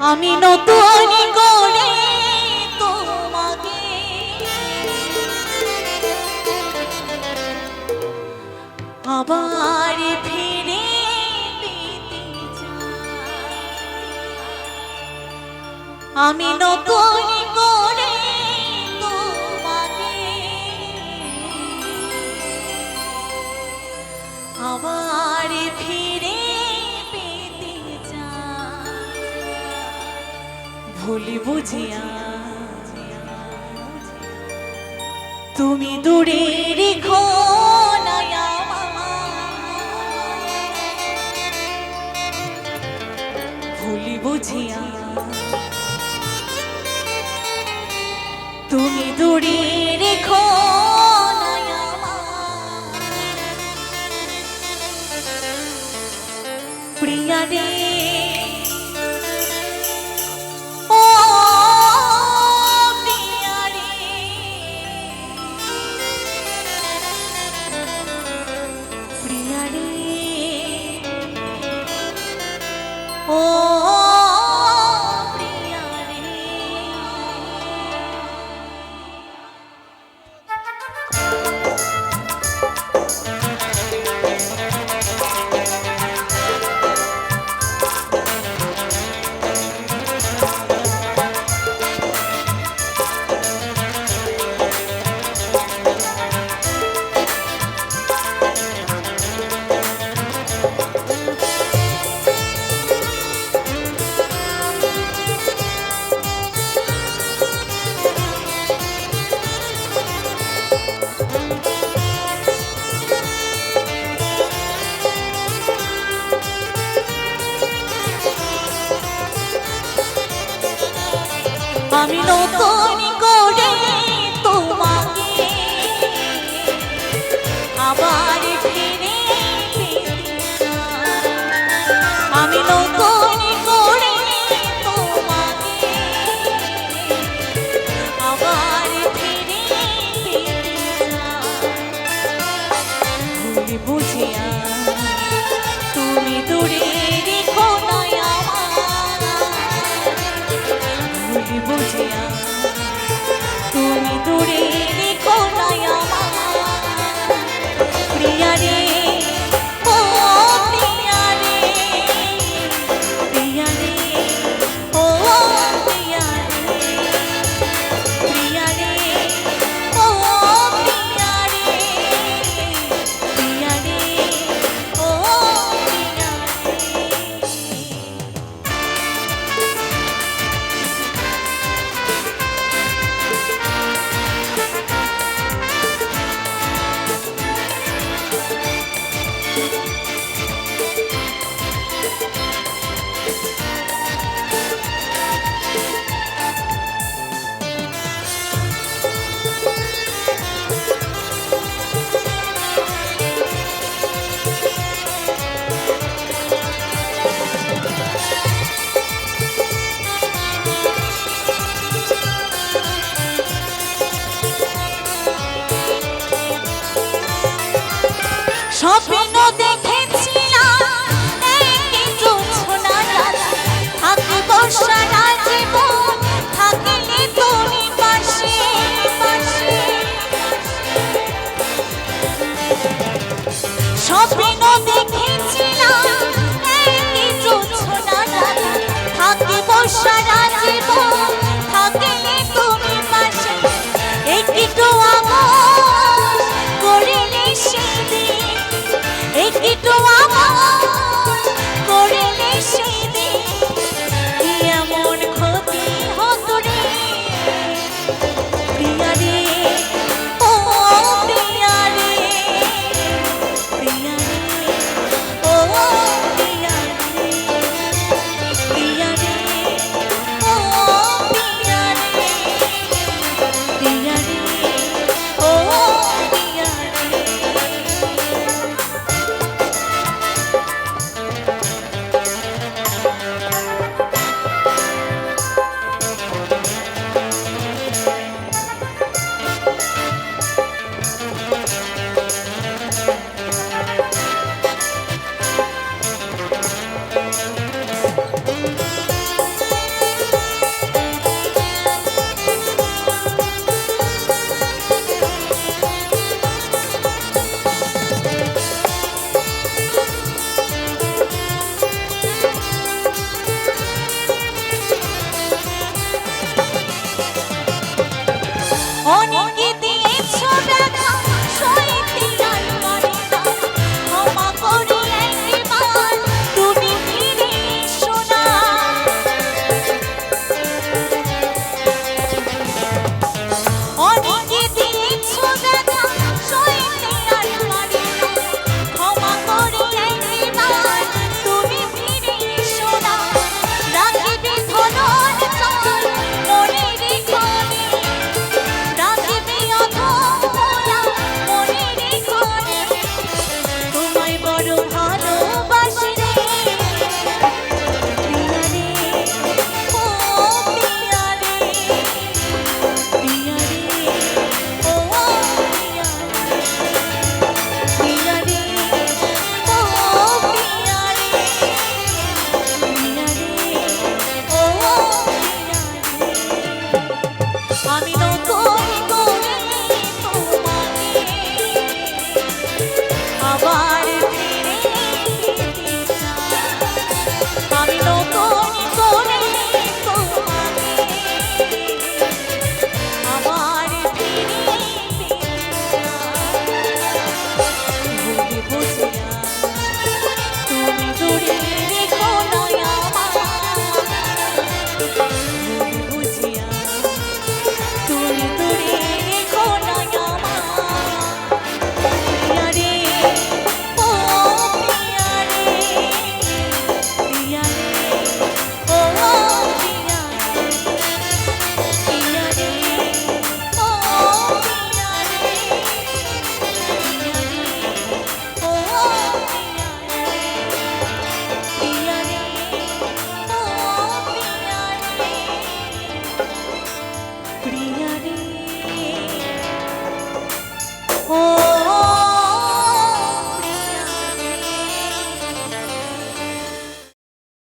আমি নতুন করে তোমাকে। আবার ফিরে আমি নতুন করে তোমাকে। আবার ভুলি বুঝিয়া। তুমি দূরে রেখো। ভুলি বুঝিয়া। তুমি দূরে রেখো প্রিয়া রে বুঝিয়া তুমি দূরে কোথায় আমার প্রিয়া